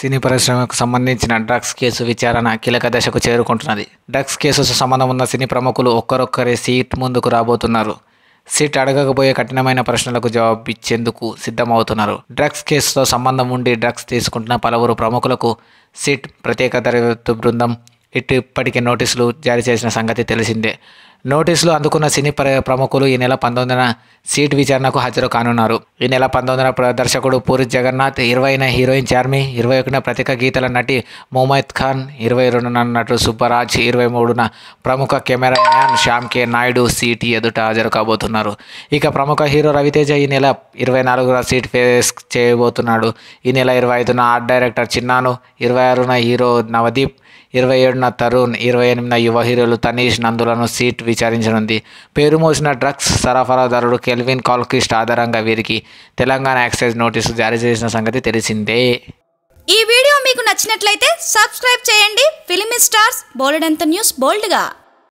సినీ పరిశ్రమకు సంబంధించిన drugs case విచారణ కీలక దశకు చేరుకుంటున్నది. డ్రగ్స్ కేసుతో సంబంధం ఉన్న సినీ ప్రముఖులు ఒక్కరొక్కరే సీట్ ముందుకు రాబోతున్నారు. సీట్ అడగకపోయే కఠినమైన ప్రశ్నలకు జవాబిచ్చేందుకు సిద్ధమవుతున్నారు. డ్రగ్స్ కేసుతో సంబంధం ఉండి డ్రగ్స్ తీసుకుంటున్న పలువురు ప్రముఖులకు సీట్ ప్రత్యేక దర్యాప్తు బృందం ఇటు ఇప్పటికే నోటీసులు జారీ చేసిన సంగతి తెలిసిందే. నోటీసులు అందుకున్న సినీ ప్రముఖులు ఈ నెల పంతొమ్మిదిన సీట్ విచారణకు హాజరు కానున్నారు. ఈ నెల పంతొమ్మిదిన ప్ర- దర్శకుడు పూరి జగన్నాథ్ ఇరవైన హీరోయిన్ చార్మి ఇరవై ఒకటిన ప్రత్యేక గీతల నటి మొమైద్ ఖాన్ ఇరవై రెండున నటుడు సుబ్బరాజ్ ఇరవై మూడున ప్రముఖ cameraman Shyam K. Naidu SIT ఎదుట హాజరు కాబోతున్నారు. ఇక ప్రముఖ హీరో రవితేజ ఈ నెల ఇరవై నాలుగున సీట్ ఫేస్ చేయబోతున్నాడు. ఈ నెల ఇరవై ఐదున ఆర్ట్ డైరెక్టర్ చిన్నాను ఇరవై ఆరున హీరో నవదీప్ ఇరవై ఏడున తరుణ్ ఇరవై ఎనిమిదిన యువ హీరోలు తనీష్ నందులను సీట్ విచారించనుంది. పేరు మోసిన డ్రగ్స్ సరఫరాదారుడు కెల్విన్ కాల్కిస్ట్ ఆధారంగా వీరికి తెలంగాణ ఎక్సైజ్ నోటీసు జారీ చేసిన సంగతి తెలిసిందే. ఈ వీడియో మీకు నచ్చినట్లయితే సబ్స్క్రైబ్ చేయండి. ఫిలిం స్టార్స్ బోలెడంత న్యూస్ బోల్డ్గా.